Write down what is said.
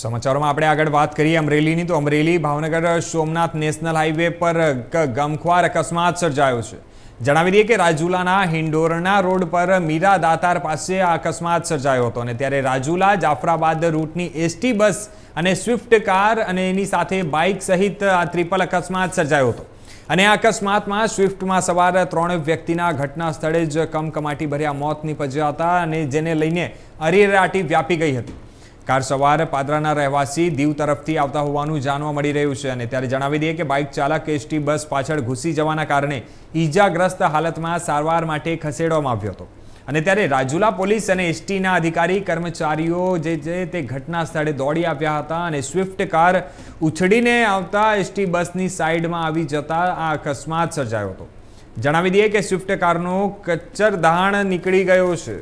સમાચારોમાં આપણે આગળ વાત કરીએ અમરેલીની. તો અમરેલી ભાવનગર સોમનાથ નેશનલ હાઈવે પર ગમખ્વાર અકસ્માત સર્જાયો છે. જણાવી દઈએ કે રાજુલાના હિંડોરણા રોડ પર મીરા દાતાર પાસે આ અકસ્માત સર્જાયો હતો અને ત્યારે રાજુલા, જાફરાબાદ રૂટની એસટી બસ અને સ્વિફ્ટ કાર અને એની સાથે બાઇક સહિત આ ત્રિપલ અકસ્માત સર્જાયો હતો. અને આ અકસ્માતમાં સ્વિફ્ટમાં સવાર ત્રણ વ્યક્તિના ઘટના સ્થળે જ કમકમાટી ભર્યા મોત નીપજ્યા હતા અને જેને લઈને અરેરાટી વ્યાપી ગઈ હતી. કાર સવાર પાદરાના રહેવાસી દીવ તરફથી આવતા હોવાનું જાણવા મળી રહ્યું છે અને ત્યારે જણાવી દઈએ કે બાઇક ચાલક એસટી બસ પાછળ ઘૂસી જવાના કારણે ઈજાગ્રસ્ત હાલતમાં સારવાર માટે ખસેડવામાં આવ્યો હતો. અને ત્યારે રાજુલા પોલીસ અને એસટીના અધિકારી, કર્મચારીઓ જે છે તે ઘટના સ્થળે દોડી આવ્યા હતા અને સ્વિફ્ટ કાર ઉછળીને આવતા એસટી બસની સાઈડમાં આવી જતા આ અકસ્માત સર્જાયો હતો. જણાવી દઈએ કે સ્વિફ્ટ કારનો કચ્ચર દહાણ નીકળી ગયો છે.